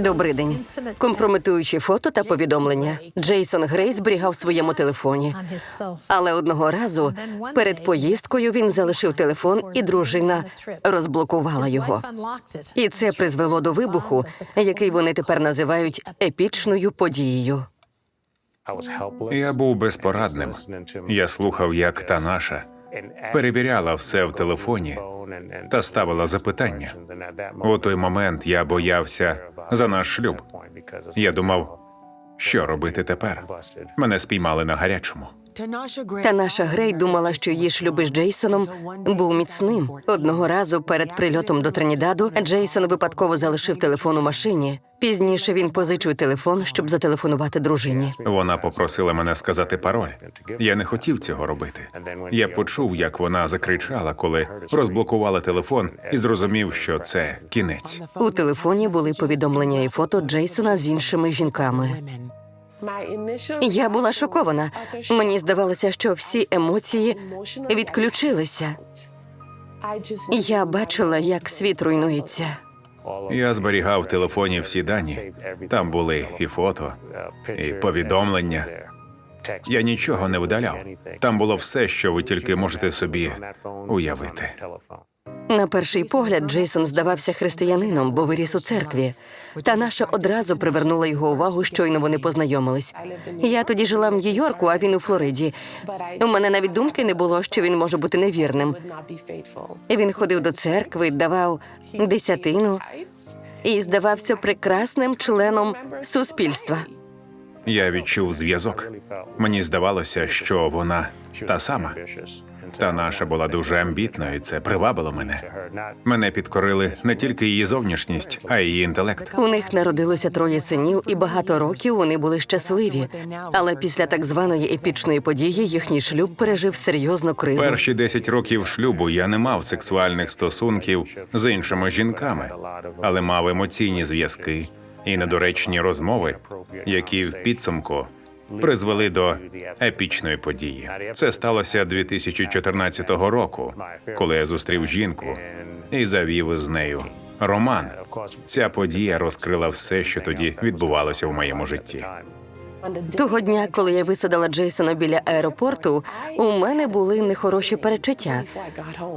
Добрий день. Компрометуючі фото та повідомлення. Джейсон Грей зберігав в своєму телефоні. Але одного разу перед поїздкою він залишив телефон, і дружина розблокувала його. І це призвело до вибуху, який вони тепер називають епічною подією. Я був безпорадним. Я слухав, як та наша перевіряла все в телефоні та ставила запитання. У той момент я боявся за наш шлюб. Я думав, що робити тепер. Мене спіймали на гарячому. Та наша Грей думала, що її шлюб із Джейсоном був міцним. Одного разу перед прильотом до Тринідаду Джейсон випадково залишив телефон у машині. Пізніше він позичив телефон, щоб зателефонувати дружині. Вона попросила мене сказати пароль. Я не хотів цього робити. Я почув, як вона закричала, коли розблокувала телефон, і зрозумів, що це кінець. У телефоні були повідомлення і фото Джейсона з іншими жінками. Я була шокована. Мені здавалося, що всі емоції відключилися. Я бачила, як світ руйнується. Я зберігав в телефоні всі дані. Там були і фото, і повідомлення. Я нічого не видаляв. Там було все, що ви тільки можете собі уявити. На перший погляд Джейсон здавався християнином, бо виріс у церкві. Та наша одразу привернула його увагу, щойно вони познайомились. Я тоді жила в Нью-Йорку, а він у Флориді. У мене навіть думки не було, що він може бути невірним. Він ходив до церкви, давав десятину і здавався прекрасним членом суспільства. Я відчув зв'язок. Мені здавалося, що вона та сама. Та наша була дуже амбітною, і це привабило мене. Мене підкорили не тільки її зовнішність, а й її інтелект. У них народилося троє синів, і багато років вони були щасливі. Але після так званої епічної події їхній шлюб пережив серйозну кризу. Перші 10 років шлюбу я не мав сексуальних стосунків з іншими жінками, але мав емоційні зв'язки і недоречні розмови, які в підсумку призвели до епічної події. Це сталося 2014 року, коли я зустрів жінку і завів із нею роман. Ця подія розкрила все, що тоді відбувалося в моєму житті. Того дня, коли я висадила Джейсона біля аеропорту, у мене були нехороші перечуття.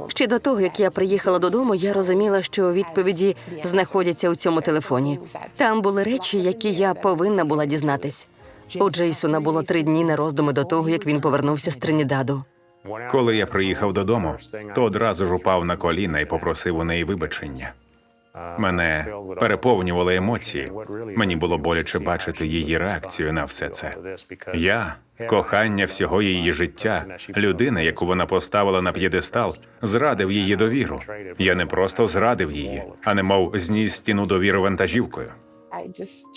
Ще до того, як я приїхала додому, я розуміла, що відповіді знаходяться у цьому телефоні. Там були речі, які я повинна була дізнатись. У Джейсона було три дні на роздуми до того, як він повернувся з Тринідаду. Коли я приїхав додому, то одразу ж упав на коліна і попросив у неї вибачення. Мене переповнювали емоції. Мені було боляче бачити її реакцію на все це. Я, кохання всього її життя, людина, яку вона поставила на п'єдестал, зрадив її довіру. Я не просто зрадив її, а не мов зніс стіну довіри вантажівкою.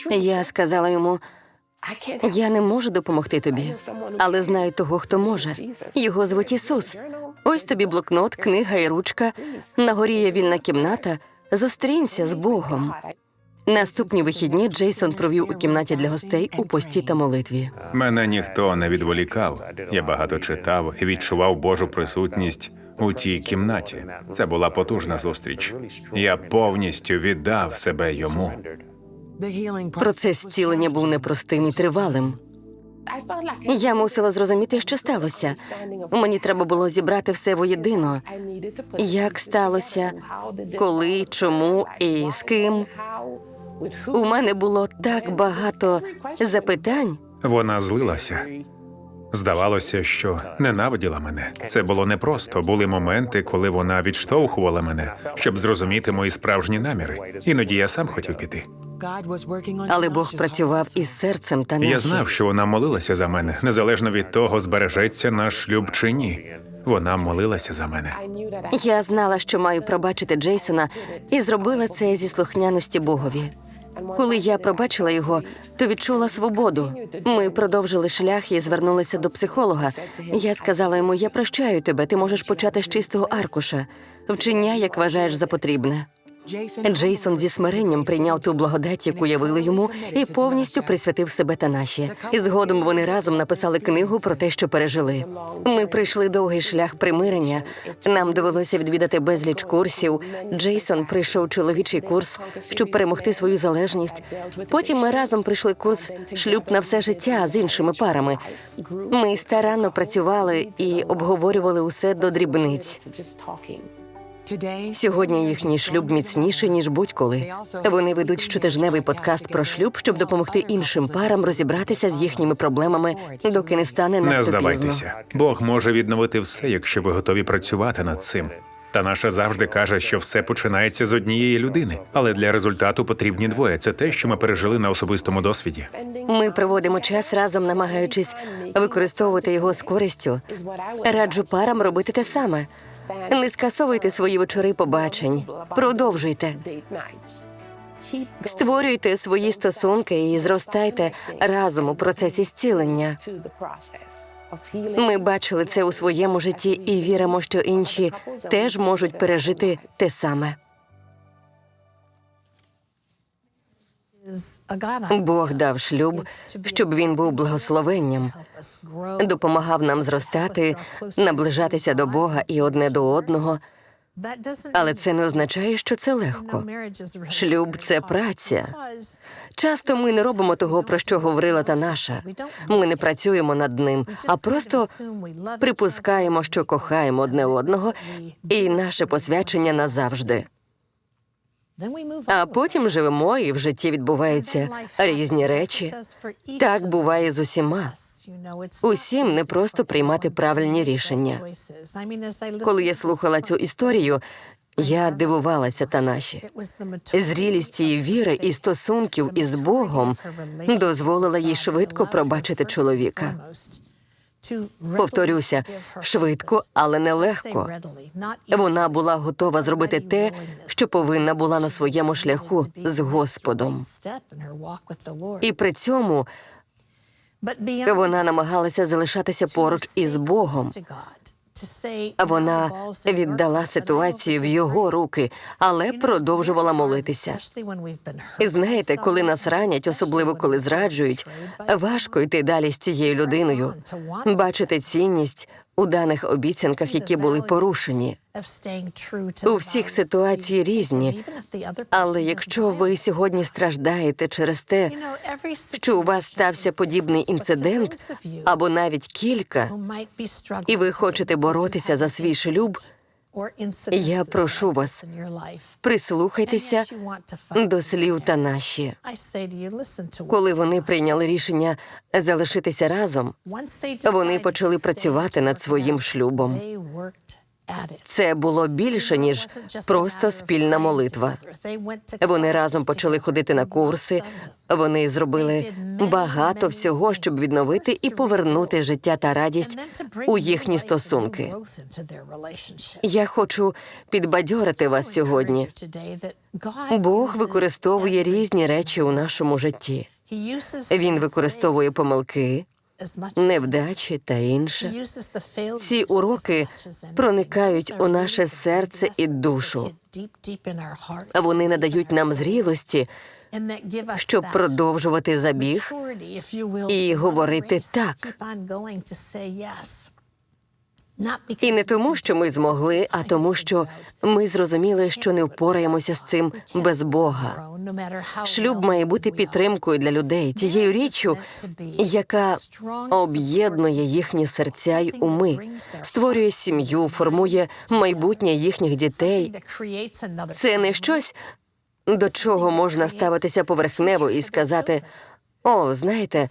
Я сказала йому: я не можу допомогти тобі, але знаю того, хто може. Його звуть Ісус. Ось тобі блокнот, книга і ручка. На горі є вільна кімната. Зустрінься з Богом. Наступні вихідні Джейсон провів у кімнаті для гостей у пості та молитві. Мене ніхто не відволікав. Я багато читав і відчував Божу присутність у тій кімнаті. Це була потужна зустріч. Я повністю віддав себе йому. Процес зцілення був непростим і тривалим. Я мусила зрозуміти, що сталося. Мені треба було зібрати все воєдино. Як сталося, коли, чому і з ким. У мене було так багато запитань. Вона злилася. Здавалося, що ненавиділа мене. Це було непросто. Були моменти, коли вона відштовхувала мене, щоб зрозуміти мої справжні наміри. Іноді я сам хотів піти. Але Бог працював із серцем та Я знав, що вона молилася за мене, незалежно від того, збережеться наш шлюб чи ні. Вона молилася за мене. Я знала, що маю пробачити Джейсона, і зробила це зі слухняності Богові. Коли я пробачила його, то відчула свободу. Ми продовжили шлях і звернулися до психолога. Я сказала йому: я прощаю тебе, ти можеш почати з чистого аркуша. Вчиняй, як вважаєш за потрібне. Джейсон зі смиренням прийняв ту благодать, яку явили йому, і повністю присвятив себе та наші. І згодом вони разом написали книгу про те, що пережили. Ми пройшли довгий шлях примирення. Нам довелося відвідати безліч курсів. Джейсон прийшов чоловічий курс, щоб перемогти свою залежність. Потім ми разом пройшли курс шлюб на все життя з іншими парами. Ми старанно працювали і обговорювали усе до дрібниць. Сьогодні їхній шлюб міцніший ніж будь-коли. Вони ведуть щотижневий подкаст про шлюб, щоб допомогти іншим парам розібратися з їхніми проблемами, доки не стане надто Не здавайтеся. Бог може відновити все, якщо ви готові працювати над цим. Та наша завжди каже, що все починається з однієї людини, але для результату потрібні двоє. Це те, що ми пережили на особистому досвіді. Ми проводимо час разом, намагаючись використовувати його з користю. Раджу парам робити те саме. Не скасовуйте свої вечори побачень. Продовжуйте. Створюйте свої стосунки і зростайте разом у процесі зцілення. Ми бачили це у своєму житті і віримо, що інші теж можуть пережити те саме. Бог дав шлюб, щоб він був благословенням, допомагав нам зростати, наближатися до Бога і одне до одного. Але це не означає, що це легко. Шлюб це праця. Часто ми не робимо того, про що говорила та наша. Ми не працюємо над ним, а просто припускаємо, що кохаємо одне одного, і наше посвячення назавжди. А потім живемо, і в житті відбуваються різні речі. Так буває з усіма. Усім не просто приймати правильні рішення. Коли я слухала цю історію, я дивувалася та наші. Зрілість її віри і стосунків із Богом дозволила їй швидко пробачити чоловіка. Повторюся, швидко, але не легко. Вона була готова зробити те, що повинна була на своєму шляху з Господом. І при цьому вона намагалася залишатися поруч із Богом. Вона віддала ситуацію в його руки, але продовжувала молитися. І знаєте, коли нас ранять, особливо коли зраджують, важко йти далі з цією людиною, бачити цінність у даних обіцянках, які були порушені. У всіх ситуації різні, Але якщо ви сьогодні страждаєте через те, що у вас стався подібний інцидент або навіть кілька, і ви хочете боротися за свій шлюб, я прошу вас, прислухайтеся до слів та наші. Коли вони прийняли рішення залишитися разом, вони почали працювати над своїм шлюбом. Це було більше ніж просто спільна молитва. Вони разом почали ходити на курси. Вони зробили багато всього, щоб відновити і повернути життя та радість у їхні стосунки. Я хочу підбадьорити вас сьогодні. Бог використовує різні речі у нашому житті. Він використовує помилки, невдачі та інше. Ці уроки проникають у наше серце і душу. Вони надають нам зрілості, щоб продовжувати забіг і говорити так. І не тому, що ми змогли, а тому, що ми зрозуміли, що не впораємося з цим без Бога. Шлюб має бути підтримкою для людей, тією річчю, яка об'єднує їхні серця й уми, створює сім'ю, формує майбутнє їхніх дітей. Це не щось, до чого можна ставитися поверхнево і сказати: о, знаєте,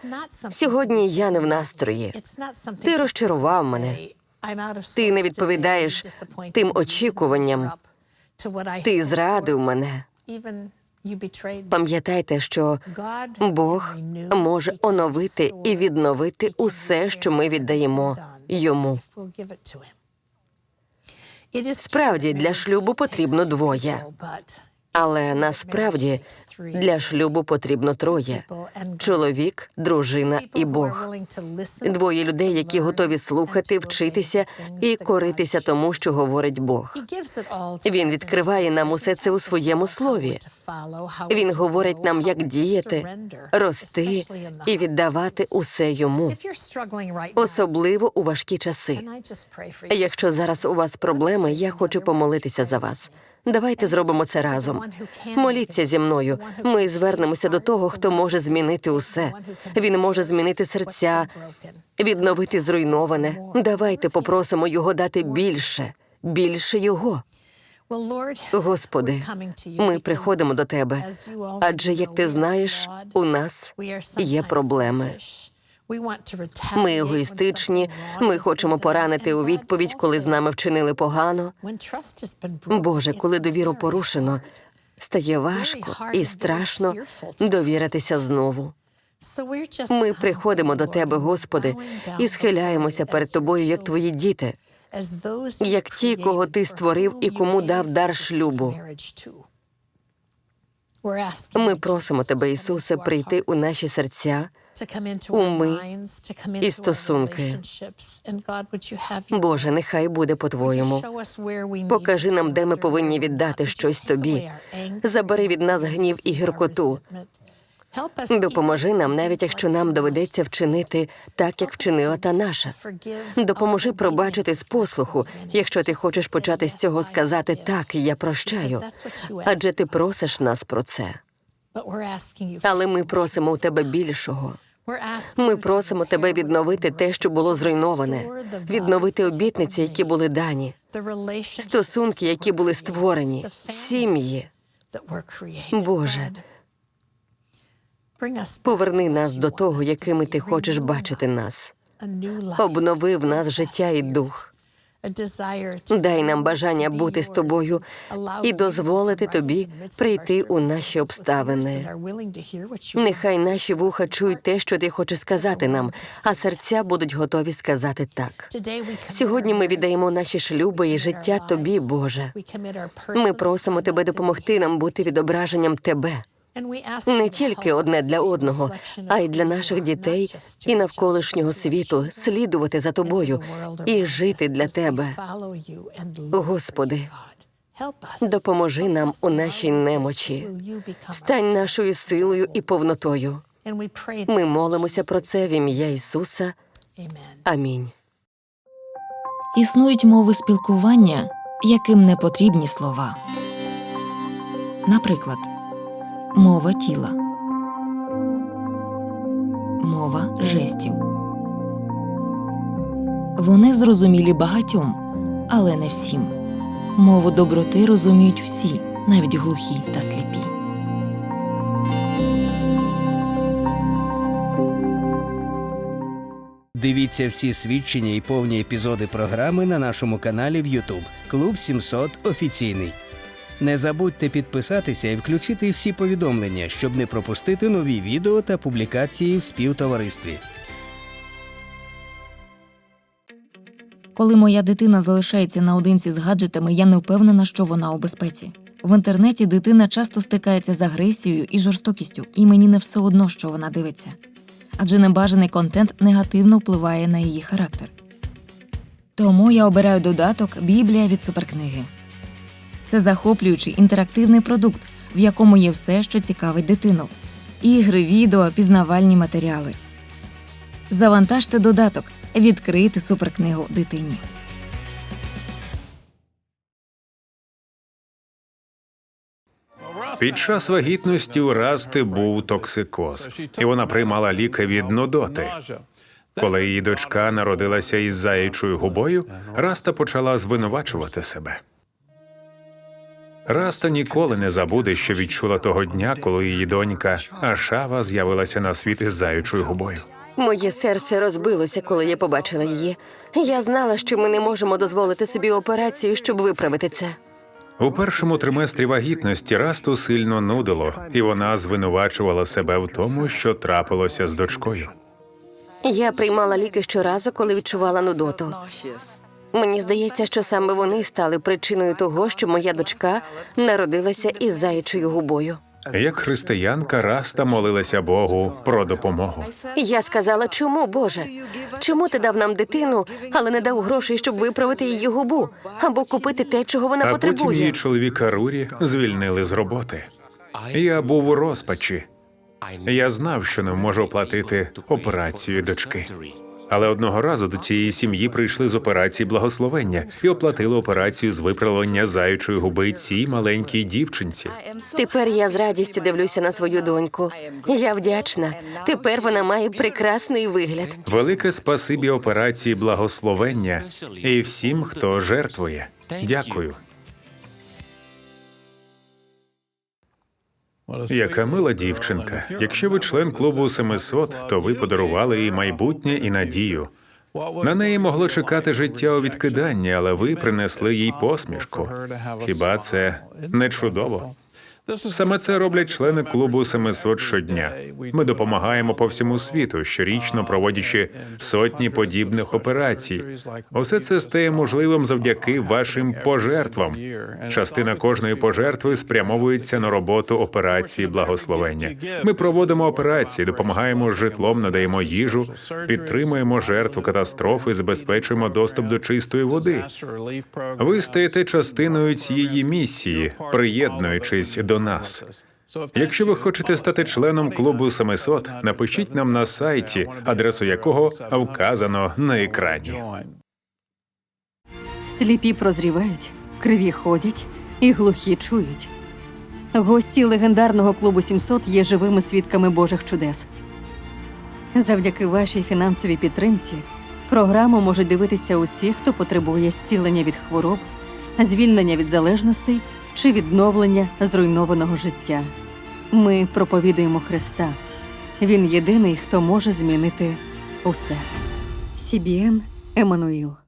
сьогодні я не в настрої. Ти розчарував мене. Ти не відповідаєш тим очікуванням. Ти зрадив мене. Пам'ятайте, що Бог може оновити і відновити усе, що ми віддаємо йому. Справді для шлюбу потрібно двоє. Але насправді Для шлюбу потрібно троє: чоловік, дружина і Бог. Двоє людей, які готові слухати, вчитися і коритися тому, що говорить Бог. Він відкриває нам усе це у своєму слові. Він говорить нам, як діяти, рости і віддавати усе йому, особливо у важкі часи. Якщо зараз у вас проблеми, я хочу помолитися за вас. Давайте зробимо це разом. Моліться зі мною. Ми звернемося до того, хто може змінити усе. Він може змінити серця, відновити зруйноване. Давайте попросимо його дати більше, більше його. Господи, ми приходимо до тебе, адже як ти знаєш, у нас є проблеми. Ми егоїстичні, ми хочемо поранити у відповідь, коли з нами вчинили погано. Боже, коли довіру порушено, стає важко і страшно довіритися знову. Ми приходимо до Тебе, Господи, і схиляємося перед Тобою, як Твої діти, як ті, кого Ти створив і кому дав дар шлюбу. Ми просимо Тебе, Ісусе, прийти у наші серця, уми і стосунки. Боже, нехай буде по-твоєму. Покажи нам, де ми повинні віддати щось тобі. Забери від нас гнів і гіркоту. Допоможи нам, навіть якщо нам доведеться вчинити так, як вчинила та наша. Допоможи пробачити з послуху, якщо ти хочеш почати з цього сказати так, я прощаю. Адже ти просиш нас про це. Але ми просимо у тебе більшого. Ми просимо тебе відновити те, що було зруйноване, відновити обітниці, які були дані, стосунки, які були створені, сім'ї. Боже, поверни нас до того, якими ти хочеш бачити нас. Обнови в нас життя і дух. Дай нам бажання бути з тобою і дозволити тобі прийти у наші обставини. Нехай наші вуха чують те, що ти хочеш сказати нам, а серця будуть готові сказати так. Сьогодні ми віддаємо наші шлюби і життя тобі, Боже. Ми просимо тебе допомогти нам бути відображенням тебе. Не тільки одне для одного, а й для наших дітей і навколишнього світу слідувати за тобою і жити для тебе. Господи, допоможи нам у нашій немочі. Стань нашою силою і повнотою. Ми молимося про це в ім'я Ісуса. Амінь. Існують мови спілкування, яким не потрібні слова. Наприклад, мова тіла, мова жестів. Вони зрозумілі багатьом, але не всім. Мову доброти розуміють всі, навіть глухі та сліпі. Дивіться всі свідчення і повні епізоди програми на нашому каналі в YouTube Клуб 700 офіційний. Не забудьте підписатися і включити всі повідомлення, щоб не пропустити нові відео та публікації в співтоваристві. Коли моя дитина залишається наодинці з гаджетами, я не впевнена, що вона у безпеці. В інтернеті дитина часто стикається з агресією і жорстокістю, і мені не все одно, що вона дивиться. Адже небажаний контент негативно впливає на її характер. Тому я обираю додаток Біблія від суперкниги. Це захоплюючий інтерактивний продукт, в якому є все, що цікавить дитину: ігри, відео, пізнавальні матеріали. Завантажте додаток, відкрийте суперкнигу дитині. Під час вагітності у Расти був токсикоз, і вона приймала ліки від нудоти. Коли її дочка народилася із заячою губою, Раста почала звинувачувати себе. Раста ніколи не забуде, що відчула того дня, коли її донька Ашава з'явилася на світ із заячою губою. Моє серце розбилося, коли я побачила її. Я знала, що ми не можемо дозволити собі операцію, щоб виправити це. У першому триместрі вагітності Расту сильно нудило, і вона звинувачувала себе в тому, що трапилося з дочкою. Я приймала ліки щоразу, коли відчувала нудоту. Мені здається, що саме вони стали причиною того, що моя дочка народилася із заячою губою. Як християнка Раста молилася Богу про допомогу. Я сказала, чому, Боже? Чому ти дав нам дитину, але не дав грошей, щоб виправити її губу або купити те, чого вона А потім потребує? її чоловіка Рурі звільнили з роботи. Я був у розпачі. Я знав, що не можу оплатити операцію дочки. Але одного разу до цієї сім'ї прийшли з операції благословення і оплатили операцію з виправлення заючої губи цій маленькій дівчинці. Тепер я з радістю дивлюся на свою доньку. Я вдячна. Тепер вона має прекрасний вигляд. Велике спасибі операції благословення і всім, хто жертвує. Дякую. Яка мила дівчинка. Якщо ви член клубу 700, то ви подарували їй майбутнє і надію. На неї могло чекати життя у відкиданні, але ви принесли їй посмішку. Хіба це не чудово? Саме це роблять члени клубу 700 щодня. Ми допомагаємо по всьому світу, щорічно проводячи сотні подібних операцій. Усе це стає можливим завдяки вашим пожертвам. Частина кожної пожертви спрямовується на роботу операції благословення. Ми проводимо операції, допомагаємо з житлом, надаємо їжу, підтримуємо жертву катастрофи, забезпечуємо доступ до чистої води. Ви стаєте частиною цієї місії, приєднуючись до нас. Якщо ви хочете стати членом клубу 700, напишіть нам на сайті, адресу якого вказано на екрані. Сліпі прозрівають, криві ходять і глухі чують. Гості легендарного клубу 700 є живими свідками Божих чудес. Завдяки вашій фінансовій підтримці програму можуть дивитися усі, хто потребує зцілення від хвороб, звільнення від залежностей чи відновлення зруйнованого життя. Ми проповідуємо Христа. Він єдиний, хто може змінити усе. Сібієн Еммануїл.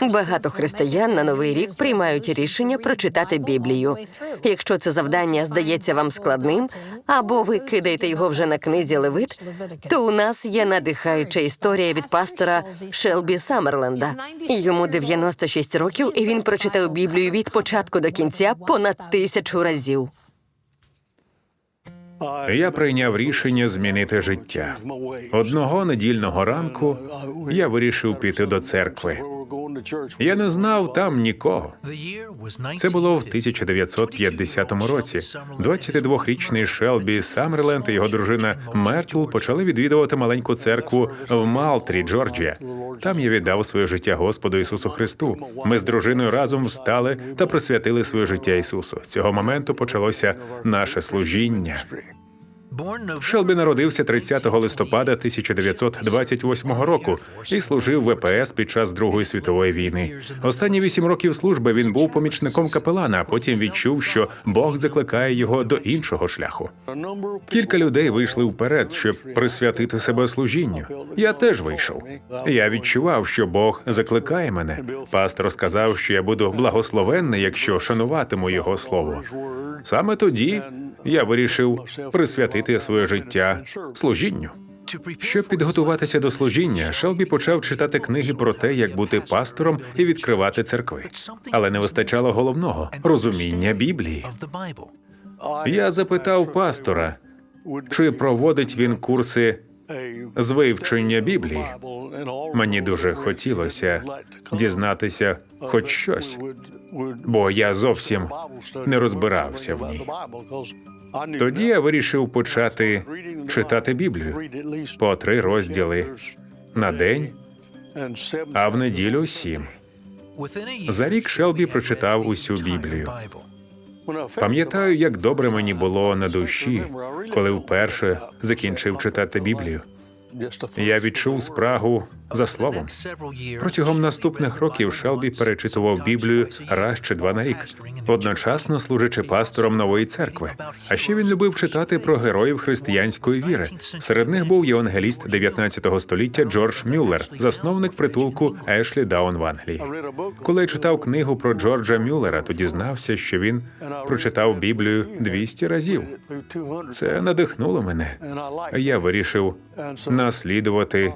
Багато християн на новий рік приймають рішення прочитати Біблію. Якщо це завдання здається вам складним, або ви кидаєте його вже на книзі Левит, то у нас є надихаюча історія від пастора Шелбі Самерленда. Йому 96 років, і він прочитав Біблію від початку до кінця понад тисячу разів. Я прийняв рішення змінити життя. Одного недільного ранку я вирішив піти до церкви. Я не знав там нікого. Це було в 1950 році. 22-річний Шелбі Саммерленд і його дружина Мертл почали відвідувати маленьку церкву в Малтрі, Джорджія. Там я віддав своє життя Господу Ісусу Христу. Ми з дружиною разом встали та присвятили своє життя Ісусу. З цього моменту почалося наше служіння. Шелбі народився 30 листопада 1928 року і служив в ВПС під час Другої світової війни. Останні вісім років служби він був помічником капелана, а потім відчув, що Бог закликає його до іншого шляху. Кілька людей вийшли вперед, щоб присвятити себе служінню. Я теж вийшов. Я відчував, що Бог закликає мене. Пастор сказав, що я буду благословенний, якщо шануватиму його слово. Саме тоді я вирішив присвятити своє життя служінню. Щоб підготуватися до служіння, Шелбі почав читати книги про те, як бути пастором і відкривати церкви. Але не вистачало головного розуміння Біблії. Я запитав пастора, чи проводить він курси з вивчення Біблії. Мені дуже хотілося дізнатися хоч щось, бо я зовсім не розбирався в ній. Тоді я вирішив почати читати Біблію по три розділи на день, а в неділю сім. За рік Шелбі прочитав усю Біблію. Пам'ятаю, як добре мені було на душі, коли вперше закінчив читати Біблію. Я відчув спрагу за словом. Протягом наступних років Шелбі перечитував Біблію раз чи два на рік, одночасно служачи пастором нової церкви. А ще він любив читати про героїв християнської віри. Серед них був євангеліст 19 століття Джордж Мюллер, засновник притулку Ешлі Даун в Англії. Коли я читав книгу про Джорджа Мюллера, то дізнався, що він прочитав Біблію 200 разів. Це надихнуло мене. Я вирішив наслідувати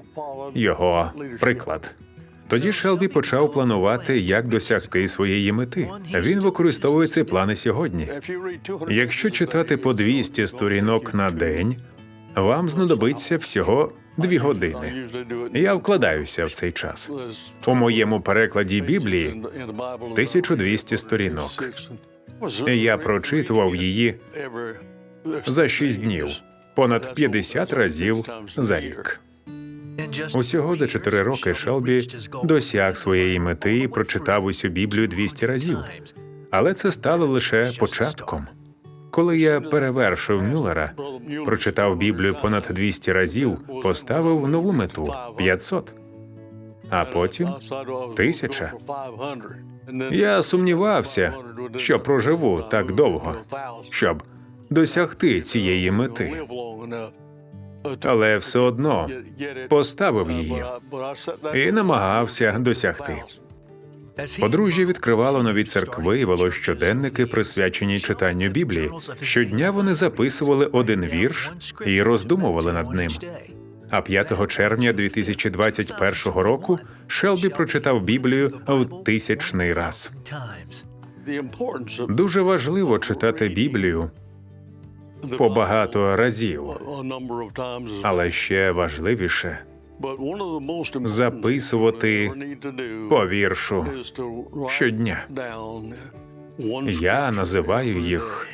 його приклад. Тоді Шелбі почав планувати, як досягти своєї мети. Він використовує ці плани сьогодні. Якщо читати по 200 сторінок на день, вам знадобиться всього дві години. Я вкладаюся в цей час. У моєму перекладі Біблії 1200 сторінок. Я прочитував її за 6 днів, понад 50 разів за рік. Усього за 4 роки Шелбі досяг своєї мети і прочитав усю Біблію 200 разів. Але це стало лише початком. Коли я перевершив Мюллера, прочитав Біблію понад 200 разів, поставив нову мету 500. А потім тисяча. Я сумнівався, що проживу так довго, щоб досягти цієї мети, але все одно поставив її і намагався досягти. Подружжя відкривало нові церкви і вело щоденники, присвячені читанню Біблії. Щодня вони записували один вірш і роздумували над ним. А 5 червня 2021 року Шелбі прочитав Біблію в тисячний раз. Дуже важливо читати Біблію по багато разів, але ще важливіше записувати по віршу щодня. Я називаю їх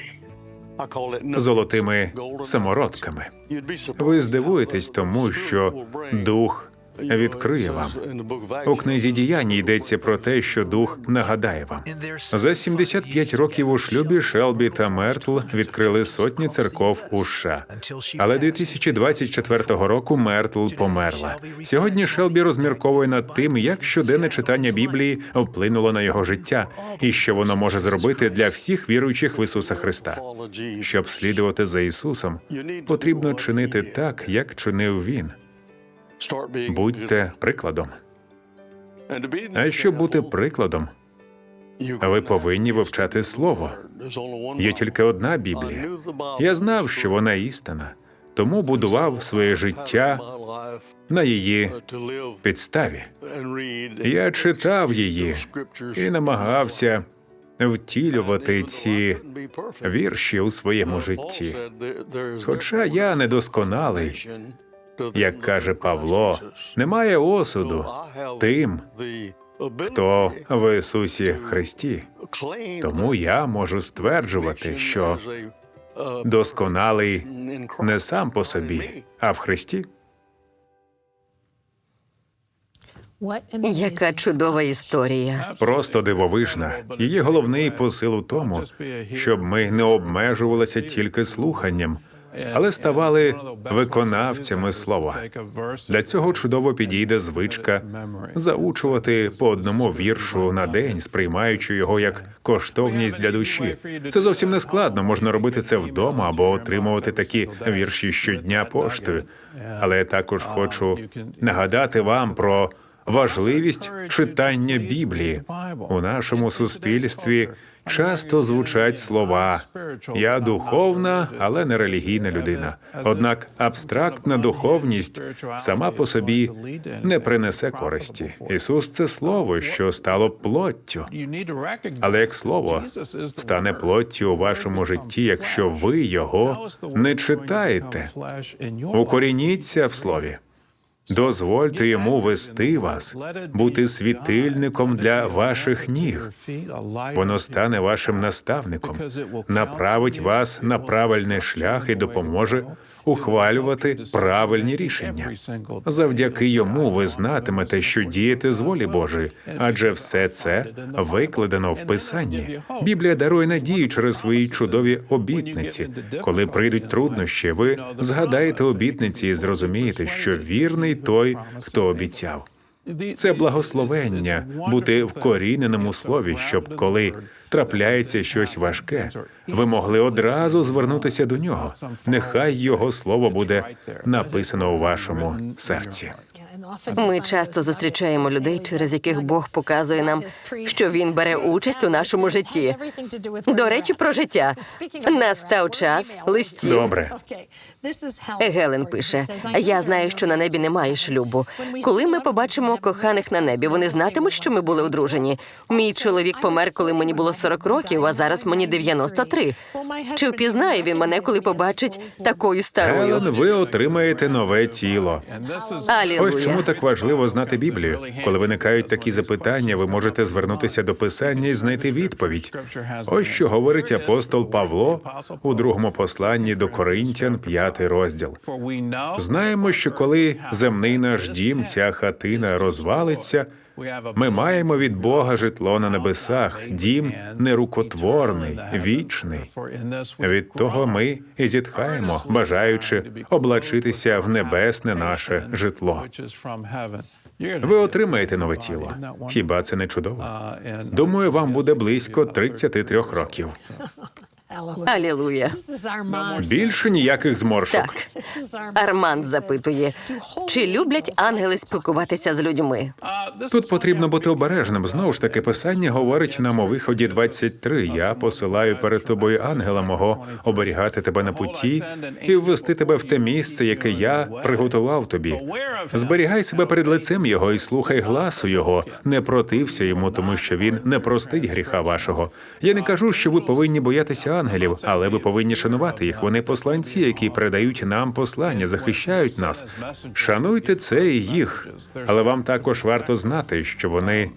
золотими самородками. Ви здивуєтесь тому, що дух відкриє вам. У книзі діянь йдеться про те, що дух нагадає вам. За 75 років у шлюбі Шелбі та Мертл відкрили сотні церков у США. Але 2024 року Мертл померла. Сьогодні Шелбі розмірковує над тим, як щоденне читання Біблії вплинуло на його життя, і що воно може зробити для всіх віруючих в Ісуса Христа. Щоб слідувати за Ісусом, потрібно чинити так, як чинив Він. Будьте прикладом. А щоб бути прикладом, ви повинні вивчати слово. Є тільки одна Біблія. Я знав, що вона істина, тому будував своє життя на її підставі. Я читав її і намагався втілювати ці вірші у своєму житті. Хоча я недосконалий, як каже Павло, немає осуду тим, хто в Ісусі Христі. Тому я можу стверджувати, що досконалий не сам по собі, а в Христі. Яка чудова історія. Просто дивовижна. Її головний посил у тому, щоб ми не обмежувалися тільки слуханням, але ставали виконавцями слова. Для цього чудово підійде звичка заучувати по одному віршу на день, сприймаючи його як коштовність для душі. Це зовсім не складно. Можна робити це вдома або отримувати такі вірші щодня поштою. Але я також хочу нагадати вам про. Важливість читання Біблії у нашому суспільстві часто звучать слова Я духовна, але не релігійна людина. Однак абстрактна духовність сама по собі не принесе користі. Ісус це слово, що стало плоттю. Але як слово стане плоттю у вашому житті, якщо ви його не читаєте, укорініться в слові. Дозвольте йому вести вас, бути світильником для ваших ніг. Воно стане вашим наставником, направить вас на правильний шлях і допоможе ухвалювати правильні рішення. Завдяки йому ви знатимете, що діяти з волі Божої, адже все це викладено в Писанні. Біблія дарує надію через свої чудові обітниці. Коли прийдуть труднощі, ви згадаєте обітниці і зрозумієте, що вірний той, хто обіцяв. Це благословення бути вкоріненим у слові, щоб коли трапляється щось важке, ви могли одразу звернутися до нього. Нехай його слово буде написано у вашому серці. Ми часто зустрічаємо людей, через яких Бог показує нам, що він бере участь у нашому житті. До речі, про життя. Настав час листів. Добре. Гелен пише: Я знаю, що на небі немає шлюбу. Коли ми побачимо коханих на небі, вони знатимуть, що ми були одружені. Мій чоловік помер, коли мені було 40 років, а зараз мені 93. Чи впізнає він мене, коли побачить такою старою? Елен, ви отримаєте нове тіло. Алілуя. Чому так важливо знати Біблію. Коли виникають такі запитання, ви можете звернутися до писання і знайти відповідь. Ось що говорить апостол Павло у другому посланні до Коринтян, п'ятий розділ. Знаємо, що коли земний наш дім, ця хатина розвалиться, ми маємо від Бога житло на небесах, дім нерукотворний, вічний. Від того ми і зітхаємо, бажаючи облачитися в небесне наше житло. Ви отримаєте нове тіло. Хіба це не чудово? Думаю, вам буде близько 33 років. Алілуя. Більше ніяких зморшок. Так. Арманд запитує, чи люблять ангели спілкуватися з людьми? Тут потрібно бути обережним. Знову ж таки, писання говорить нам у виході 23. Я посилаю перед тобою ангела мого оберігати тебе на путі і ввести тебе в те місце, яке я приготував тобі. Зберігай себе перед лицем його і слухай гласу його. Не протився йому, тому що він не простить гріха вашого. Я не кажу, що ви повинні боятися ангелів, але ви повинні шанувати їх. Вони посланці, які передають нам послання, захищають нас. Шануйте це і їх. Але вам також варто знати, що вони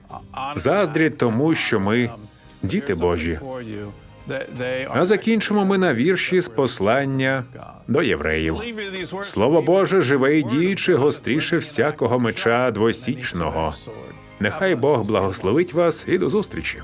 заздрять тому, що ми діти Божі. А закінчимо ми на вірші з послання до євреїв. Слово Боже живе і діюче, гостріше всякого меча двосічного. Нехай Бог благословить вас і до зустрічі.